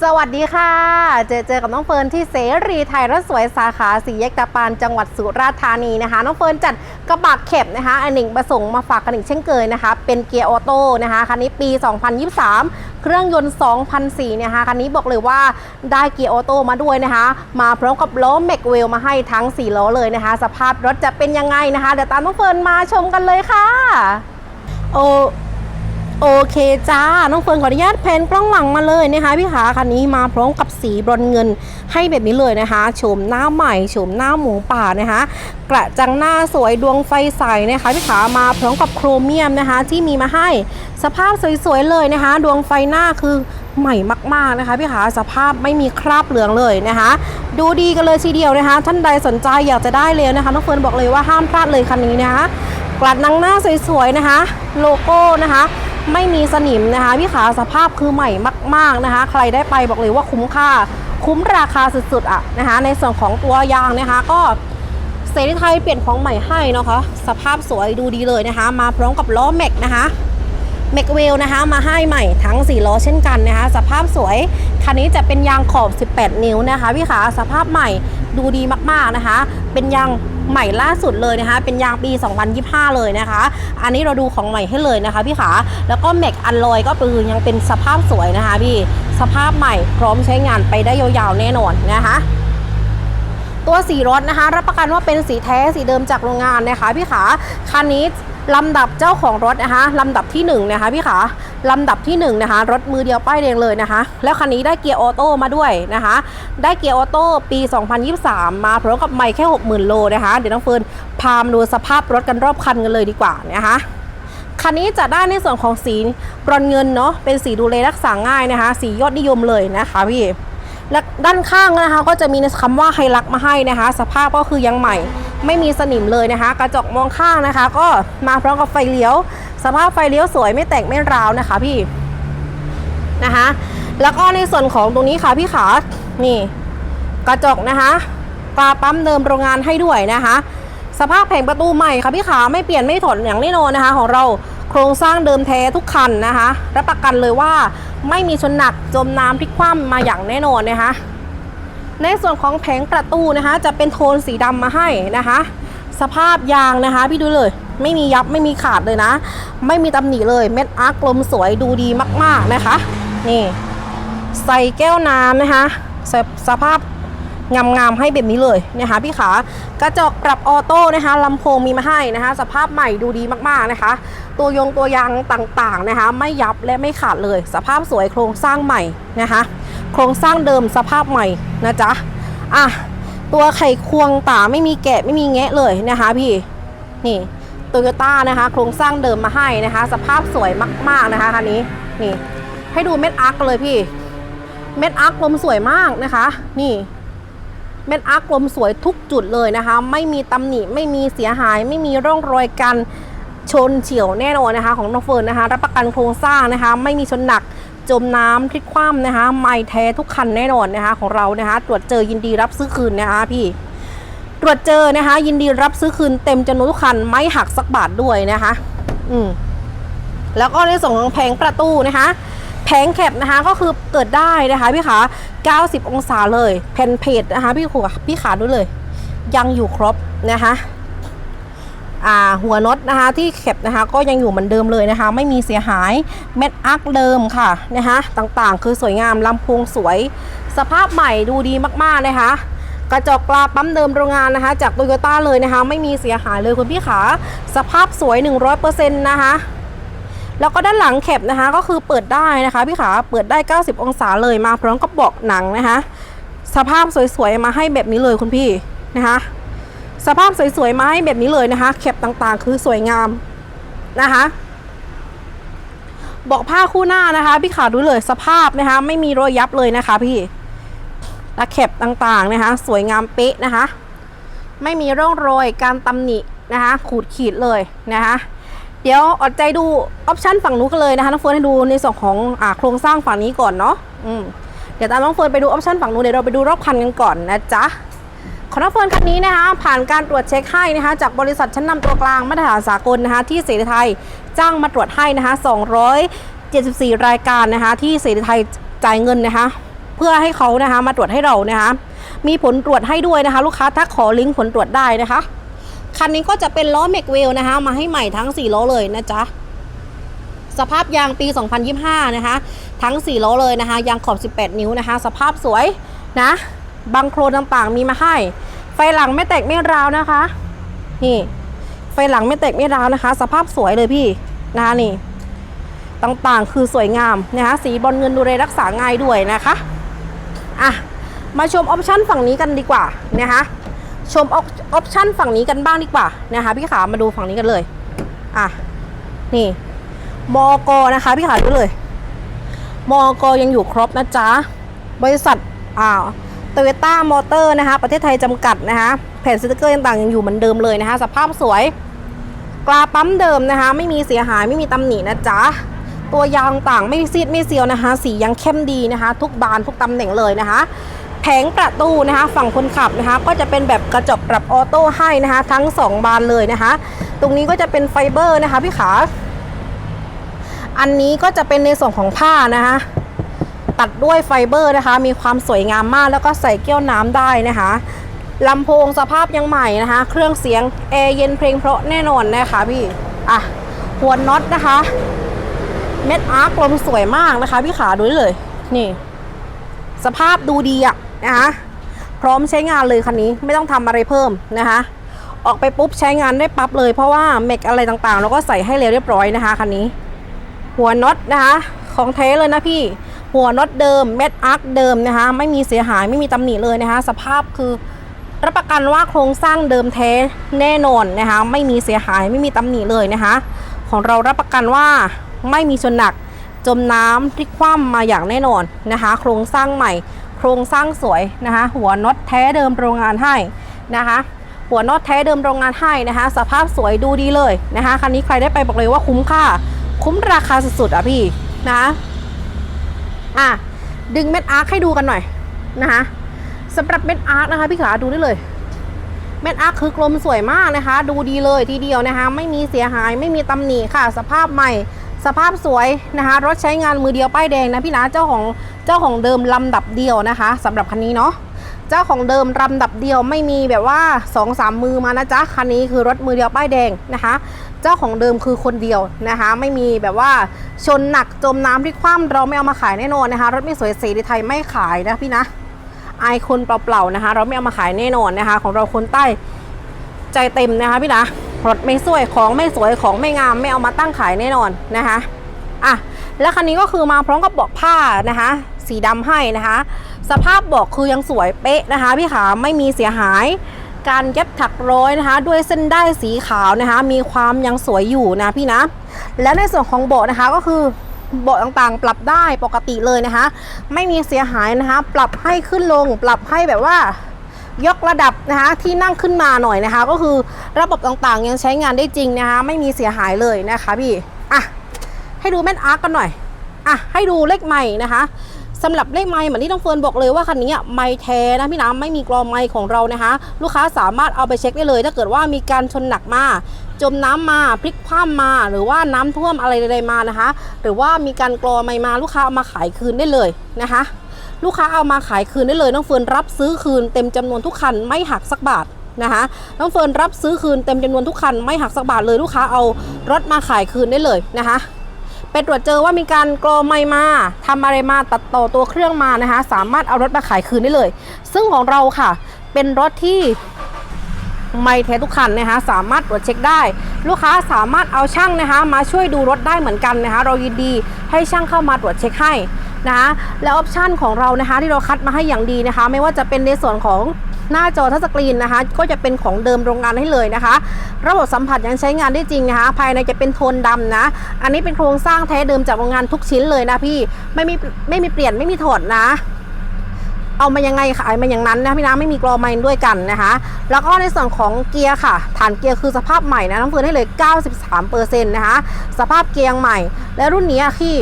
สวัสดีค่ะ เจอเจอกับน้องเฟิร์นที่เสรีไทยรถสวยสาขาสีแยกตะปานจังหวัดสุราษฎร์ธานีนะคะ น้องเฟิร์นจัดกระบะเข็บนะคะอันหนึ่งประสงค์มาฝากกันอีกเช่นเคยนะคะ เป็นเกียร์ออโต้นะคะคันนี้ปี 2023 เครื่องยนต์ 2004นะคะคันนี้บอกเลยว่าได้เกียร์ออโต้มาด้วยนะคะ มาพร้อมกับล้อแม็กเวลมาให้ทั้ง 4 ล้อเลยนะคะ สภาพรถจะเป็นยังไงนะคะ เดี๋ยวตามน้องเฟิร์นมาชมกันเลยค่ะ โอ โอเคจ้า น้องเฟิร์นขออนุญาตแพนกล้องหลังมาเลยนะคะพี่ขาคันนี้มาพร้อมกับสีบรอนเงินให้แบบนี้เลยนะคะโฉมหน้าใหม่โฉมหน้าหมูป่านะคะ กระจังหน้าสวยดวงไฟใสนะคะพี่ขามาพร้อมกับโครเมียมนะคะที่มีมาให้สภาพสวยๆเลยนะคะ ดวงไฟหน้าคือใหม่มากๆนะคะพี่ขาสภาพไม่มีคราบเหลืองเลยนะคะ ดูดีกันเลยทีเดียวนะคะ ท่านใดสนใจอยากจะได้เลยนะคะน้องเฟิร์นบอกเลยว่าห้ามพลาดเลยคันนี้นะคะกลัดนังหน้าสวยๆนะคะ โลโก้นะคะ ไม่มีสนิมนะคะพี่ขาสภาพคือใหม่มาก ๆนะคะ ใครได้ไปบอกเลยว่าคุ้มค่า คุ้มราคาสุดๆอะนะคะในส่วนของตัวยางนะคะ ก็เซรีไทยเปลี่ยนของใหม่ให้นะคะสภาพสวยดูดีเลยนะคะ มาพร้อมกับล้อแม็กนะคะแม็กเวลนะคะมาให้ใหม่ทั้ง4ล้อเช่นกันนะคะ สภาพสวยคันนี้จะเป็นยางขอบ 18 นิ้วนะคะพี่ขาสภาพใหม่ดูดีมากๆนะคะ เป็นยาง ใหม่ล่าสุดเลยนะคะ เป็นยางปี 2025 เลยนะคะ อันนี้เราดูของใหม่ให้เลยนะคะพี่ขา แล้วก็แม็กอันลอยก็คือยังเป็นสภาพสวยนะคะพี่ สภาพใหม่พร้อมใช้งานไปได้ยาวๆแน่นอนนะคะตัวสีรถนะคะ รับประกันว่าเป็นสีแท้สีเดิมจากโรงงานนะคะพี่ขาคันนี้ ลำดับเจ้าของรถนะคะลำดับที่1นะคะพี่ขาลำดับที่1นะคะรถมือเดียวป้ายแดงเลยนะคะ แล้วคันนี้ได้เกียร์ออโต้มาด้วยนะคะ ได้เกียร์ออโต้ปี 2023 มาพร้อมกับไม่แค่ 60,000 โลนะคะ เดี๋ยวน้องเฟิร์นพามาดูสภาพรถกันรอบคันกันเลยดีกว่านะคะคันนี้จะได้ในส่วนของสีบรอนเงินเนาะเป็นสีดูแลรักษาง่ายนะคะ สียอดนิยมเลยนะคะพี่ และด้านข้างนะคะก็จะมีคำว่าไฮลักมาให้นะคะ สภาพก็คือยังใหม่ ไม่มีสนิมเลยนะคะ กระจกมองข้างนะคะ ก็มาพร้อมกับไฟเลี้ยว สภาพไฟเลี้ยวสวยไม่แตกไม่ร้าวนะคะพี่นะคะแล้วก็ในส่วนของตรงนี้ค่ะพี่ขานี่ กระจกนะคะกาปั๊มเดิมโรงงานให้ด้วยนะคะ สภาพแผงประตูใหม่ค่ะพี่ขาไม่เปลี่ยนไม่ถอดอย่างแน่นอนนะคะ ของเรา โครงสร้างเดิมแท้ทุกคันนะคะรับประกันเลยว่าไม่มีชนหนักจมน้ำพลิกคว่ำมาอย่างแน่นอนนะคะ ในส่วนของแผงประตูนะคะ จะเป็นโทนสีดำมาให้นะคะ สภาพยางนะคะ พี่ดูเลย ไม่มียับไม่มีขาดเลยนะ ไม่มีตำหนิเลยเม็ดอาร์กลมสวยดูดีมาก ๆนะคะ นี่ ใส่แก้วน้ำนะคะสสภาพ งามๆให้แบบนี้เลยนะคะพี่ขากระจกปรับออโต้นะคะลำโพงมีมาให้นะคะ สภาพใหม่ดูดีมากๆนะคะ ตัวยงตัวยางต่างๆนะคะ ไม่ยับและไม่ขาดเลย สภาพสวยโครงสร้างใหม่นะคะ โครงสร้างเดิมสภาพใหม่นะจ๊ะอะตัวไข่ควงตาไม่มีแกะไม่มีแงะเลยนะคะพี่นี่โตโยต้านะคะ โครงสร้างเดิมมาให้นะคะ สภาพสวยมาก ๆนะคะคันนี้นี่ให้ดูเม็ดอาร์คเลยพี่ เม็ดอาร์กลมสวยมากนะคะ นี่ เม็ดอาร์กลมสวยทุกจุดเลยนะคะ ไม่มีตำหนิไม่มีเสียหาย ไม่มีร่องรอยการชนเฉียวแน่นอนนะคะ ของน้องเฟิร์นนะคะ รับประกันโครงสร้างนะคะ ไม่มีชนหนักจมน้ำพลิกคว่ำนะคะไม่แท้ทุกคันแน่นอนนะคะ ของเรานะคะ ตรวจเจอยินดีรับซื้อคืนนะคะพี่ตรวจเจอนะคะ ยินดีรับซื้อคืนเต็มจำนวนทุกคันไม่หักสักบาทด้วยนะคะ อืมแล้วก็ในส่วนของแผงประตูนะคะ แผงแคบนะคะก็คือเกิดได้นะคะพี่ขา90 องศาเลยแผ่นเพจนะคะพี่ขาพี่ขาดูเลย ยังอยู่ครบนะคะหัวน็อตนะคะที่แคบนะคะก็ยังอยู่เหมือนเดิมเลยนะคะ ไม่มีเสียหายเม็ดอาร์คเดิมค่ะนะคะต่างๆ คือสวยงามลำโพงสวย สภาพใหม่ดูดีมากๆนะคะ กระจกกลาปั๊มเดิมโรงงานนะคะ จากโตโยต้าเลยนะคะ ไม่มีเสียหายเลยคุณพี่ขาสภาพสวย 100%นะคะ แล้วก็ด้านหลังแคบนะคะ ก็คือเปิดได้นะคะพี่ขาเปิดได้ 90 องศาเลยมาพร้อมกับเบาะหนังนะคะ สภาพสวยๆมาให้แบบนี้เลยคุณพี่นะคะ สภาพสวยๆมาให้แบบนี้เลยนะคะแคปต่างๆ คือสวยงามนะคะบอกผ้าคู่หน้านะคะพี่ขาดูเลยสภาพนะคะ ไม่มีรอยยับเลยนะคะ พี่ตะแคบต่างๆนะคะ สวยงามเป๊ะนะคะ ไม่มีร่องรอยการตำหนินะคะ ขูดขีดเลยนะคะ เดี๋ยวอดใจดูออปชันฝั่งนู้นกันเลยนะคะน้องเฟิร์นให้ดูในส่วนของอโครงสร้างฝั่งนี้ก่อนเนาะอืมเดี๋ยวตามน้องเฟิร์นไปดูออปชันฝั่งนู้นเดี๋ยวเราไปดูรอบคันกันก่อนนะจ๊ะของน้องเฟิร์นคันนี้นะคะผ่านการตรวจเช็คให้นะคะจากบริษัทชั้นนำตัวกลางมาตรฐานสากลนะคะที่เสรีไทยจ้างมาตรวจให้นะคะ274 รายการนะคะที่เสรีไทยจ่ายเงินนะคะเพื่อให้เขานะคะมาตรวจให้เรานะคะมีผลตรวจให้ด้วยนะคะ ลูกค้าทักขอลิงก์ผลตรวจได้นะคะ คันนี้ก็จะเป็นล้อแม็กเวลนะคะ มาให้ใหม่ทั้ง 4 ล้อเลยนะจ๊ะ สภาพยางปี 2025 นะคะ ทั้ง 4 ล้อเลยนะคะ ยางขอบ 18 นิ้วนะคะ สภาพสวยนะบางโครนต่างๆมีมาให้ ไฟหลังไม่แตกไม่ร้าวนะคะ นี่ ไฟหลังไม่แตกไม่ร้าวนะคะ สภาพสวยเลยพี่นะคะนี่ ต่างๆคือสวยงามนะคะ สีบอลเงินดูแลรักษาง่ายด้วยนะคะ อะ มาชมออปชั่นฝั่งนี้กันดีกว่านะคะ ชมออปชั่นฝั่งนี้กันบ้างดีกว่านะคะ พี่ขามาดูฝั่งนี้กันเลย อะ นี่มกนะคะ พี่ขาดูเลยมกยังอยู่ครบนะจ๊ะ บริษัท อ่าโตโยต้ามอเตอร์นะคะ ประเทศไทยจำกัดนะคะ แผ่นสติกเกอร์ต่างๆยังอยู่เหมือนเดิมเลยนะคะ สภาพสวย กลาปั๊มเดิมนะคะ ไม่มีเสียหายไม่มีตำหนินะจ๊ะ ตัวยางต่างไม่ซีดไม่เซียวนะคะ สียังเข้มดีนะคะ ทุกบานทุกตำแหน่งเลยนะคะ แผงประตูนะคะฝั่งคนขับนะคะก็จะเป็นแบบกระจกปรับออโต้ให้นะคะ ทั้ง 2 บานเลยนะคะ ตรงนี้ก็จะเป็นไฟเบอร์นะคะพี่ขา อันนี้ก็จะเป็นในส่วนของผ้านะคะตัดด้วยไฟเบอร์นะคะ มีความสวยงามมากแล้วก็ใส่เกี้ยวน้ำได้นะคะลำโพงสภาพยังใหม่นะคะ เครื่องเสียงแอร์เย็นเพลงเพราะแน่นอนนะคะพี่อะหัวน็อตนะคะ เม็ดอาร์กลมสวยมากนะคะ พี่ขาดูเลย นี่ สภาพดูดีอะ นะคะพร้อมใช้งานเลยคันนี้ไม่ต้องทำอะไรเพิ่มนะคะออกไปปุ๊บใช้งานได้ปั๊บเลยเพราะว่าเมกอะไรต่างๆ เราก็ใส่ให้เรียบร้อยนะคะคันนี้ หัวน็อตนะคะของแท้เลยนะพี่ หัวน็อตเดิมเม็ดอาร์คเดิมนะคะ ไม่มีเสียหายไม่มีตำหนิเลยนะคะ สภาพคือรับประกันว่าโครงสร้างเดิมแท้แน่นอนนะคะ ไม่มีเสียหายไม่มีตำหนิเลยนะคะ ของเรารับประกันว่าไม่มีชนหนักจมน้ำพลิกคว่ำมาอย่างแน่นอนนะคะ โครงสร้างใหม่ ครงสร้างสวยนะคะ หัวน็อตแท้เดิมโรงงานให้นะคะ หัวน็อตแท้เดิมโรงงานให้นะคะ สภาพสวยดูดีเลยนะคะคันนี้ใครได้ไปบอกเลยว่าคุ้มค่า คุ้มราคาสุดๆอะพี่นะอะดึงเม็ดอาร์คให้ดูกันหน่อยนะคะสำหรับเม็ดอาร์คนะคะพี่ขาดูได้เลยเม็ดอาร์คคือกลมสวยมากนะคะ ดูดีเลยทีเดียวนะคะ ไม่มีเสียหายไม่มีตำหนิค่ะ สภาพใหม่ สภาพสวยนะคะรถใช้งานมือเดียวป้ายแดงนะพี่นะเจ้าของเจ้าของเดิมลำดับเดียวนะคะสำหรับคันนี้เนาะเจ้าของเดิมลำดับเดียวไม่มีแบบว่า2อสามมือมานะจ๊ะคันนี้คือรถมือเดียวป้ายแดงนะคะ เจ้าของเดิมคือคนเดียวนะคะ ไม่มีแบบว่าชนหนักจมน้ำที่คว่ำเราไม่เอามาขายแน่นอนนะคะ รถไม่สวยสีไทยไม่ขายนะพี่นะอายคนเปล่าๆนะคะ เราไม่เอามาขายแน่นอนนะคะ ของเราคนใต้ใจเต็มนะคะพี่นะ รถไม่สวยของไม่สวยของไม่งามไม่เอามาตั้งขายแน่นอนนะคะอะแล้วคันนี้ก็คือมาพร้อมกับเบาะผ้านะคะ สีดำให้นะคะ สภาพเบาะคือยังสวยเป๊ะนะคะ พี่ขาไม่มีเสียหาย การเย็บถักร้อยนะคะ ด้วยเส้นได้สีขาวนะคะ มีความยังสวยอยู่นะพี่นะ และในส่วนของเบาะนะคะก็คือเบาะต่างๆ ปรับได้ปกติเลยนะคะ ไม่มีเสียหายนะคะ ปรับให้ขึ้นลง ปรับให้แบบว่า ยกระดับนะคะที่นั่งขึ้นมาหน่อยนะคะ ก็คือระบบต่างๆ ยังใช้งานได้จริงนะคะ ไม่มีเสียหายเลยนะคะพี่อะให้ดูแม่นอาร์กกันหน่อยอะให้ดูเลขใหม่นะคะสำหรับเลขไม้เหมือนที่น้องเฟิร์นบอกเลยว่าคันนี้อะไม้แท้นะพี่น้ำไม่มีกรองไม้ของเรานะคะ ลูกค้าสามารถเอาไปเช็คได้เลย ถ้าเกิดว่ามีการชนหนักมาจมน้ำมาพลิกคว่ำมา หรือว่าน้ำท่วมอะไรใดๆมานะคะ หรือว่ามีการกรอไม้มาลูกค้าเอามาขายคืนได้เลยนะคะ ลูกค้าเอามาขายคืนได้เลยน้องเฟิร์นรับซื้อคืนเต็มจำนวนทุกคันไม่หักสักบาทนะคะน้องเฟิร์นรับซื้อคืนเต็มจำนวนทุกคันไม่หักสักบาทเลยลูกค้าเอารถมาขายคืนได้เลยนะคะไปตรวจเจอว่ามีการกรอไม่มาทำอะไรมาตัดต่อตัวเครื่องมานะคะ สามารถเอารถมาขายคืนได้เลย ซึ่งของเราค่ะ เป็นรถที่ ไม่แท้ทุกคันนะคะสามารถตรวจเช็คได้ ลูกค้าสามารถเอาช่างนะคะมาช่วยดูรถได้เหมือนกันนะคะเรายินดีให้ช่างเข้ามาตรวจเช็คให้นะคะแล้วออปชันของเรานะคะที่เราคัดมาให้อย่างดีนะคะ ไม่ว่าจะเป็นในส่วนของหน้าจอทัชสกรีนนะคะ ก็จะเป็นของเดิมโรงงานให้เลยนะคะ ระบบสัมผัสยังใช้งานได้จริงนะคะ ภายในจะเป็นโทนดำนะ อันนี้เป็นโครงสร้างแท้เดิมจากโรงงานทุกชิ้นเลยนะพี่ไม่มีไม่มีเปลี่ยนไม่มีถอดนะ เอามายังไงขายมาอย่างนั้นนะพี่นะไม่มีกรอไมน์ด้วยกันนะคะ แล้วก็ในส่วนของเกียร์ค่ะ ฐานเกียร์คือสภาพใหม่นะน้องเฟิร์นให้เลย 93%นะคะสภาพเกียร์ใหม่ และรุ่นนี้อะพี่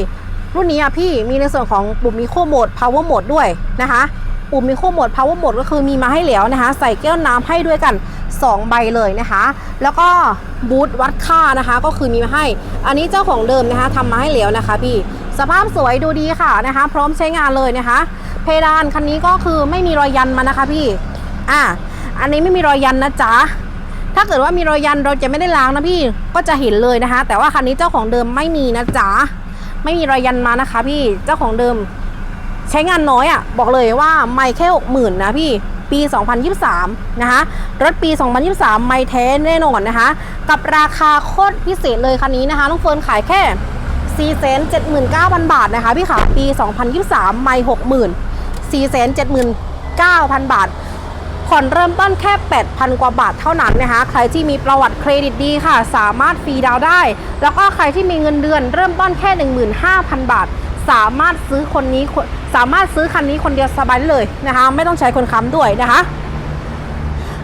รุ่นนี้อะพี่มีในส่วนของปุ่มมีโคโหมด power mode ด้วยนะคะปุ่มมีโคโหมด power mode ก็คือมีมาให้แล้วนะคะ ใส่แก้วน้ำให้ด้วยกัน 2 ใบเลยนะคะ แล้วก็บูทวัดค่านะคะ ก็คือมีมาให้ อันนี้เจ้าของเดิมนะคะทำมาให้แล้วนะคะพี่สภาพสวยดูดีค่ะนะคะ พร้อมใช้งานเลยนะคะ เพดานคันนี้ก็คือไม่มีรอยยันมานะคะพี่ อะอันนี้ไม่มีรอยยันนะจ๊ะ ถ้าเกิดว่ามีรอยยันเราจะไม่ได้ล้างนะพี่ ก็จะเห็นเลยนะคะ แต่ว่าคันนี้เจ้าของเดิมไม่มีนะจ๊ะ ไม่มีรอยยันมานะคะ พี่ เจ้าของเดิม ใช้งานน้อยอะ่ะ บอกเลยว่าไม่แค่60,000นะพี่ปี 2023 นะคะ รถปี 2023 ไม่แท้แน่นอนนะคะ กับราคาโคตรพิเศษเลยคันนี้นะคะ น้องเฟิร์นขายแค่ 479,000 บาทนะคะ พี่ขาปี 2023 ไม่ 60,000 479,000 บาท ผ่อนเริ่มต้นแค่ 8,000 กว่าบาทเท่านั้นนะคะ ใครที่มีประวัติเครดิตดีค่ะ สามารถฟรีดาวได้ แล้วก็ใครที่มีเงินเดือนเริ่มต้นแค่ 15,000 บาท สามารถซื้อคนนี้สามารถซื้อคันนี้คนเดียวสบายเลยนะคะ ไม่ต้องใช้คนค้ำด้วยนะคะ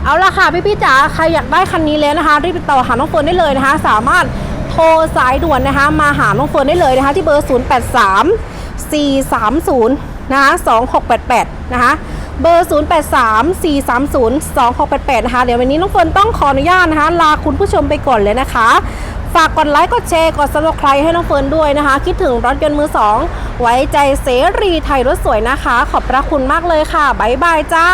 เอาละค่ะพี่พี่จ๋าใครอยากได้คันนี้แล้วนะคะ รีบติดต่อหาน้องเฟิร์นได้เลยนะคะ สามารถโทรสายด่วนนะคะ มาหาน้องเฟิร์นได้เลยนะคะ ที่เบอร์ 083 430 นะคะ2688 นะคะ เบอร์ 083 430 2688 นะคะ เดี๋ยววันนี้น้องเฟิร์นต้องขออนุญาตนะคะ ลาคุณผู้ชมไปก่อนเลยนะคะ ฝากกดไลค์ กดแชร์ กดซับสไคร้ให้น้องเฟิร์นด้วยนะคะ คิดถึงรถยนต์มือสองไว้ใจเสรีไทยรถสวยนะคะ ขอบพระคุณมากเลยค่ะ บ๊ายบายจ้า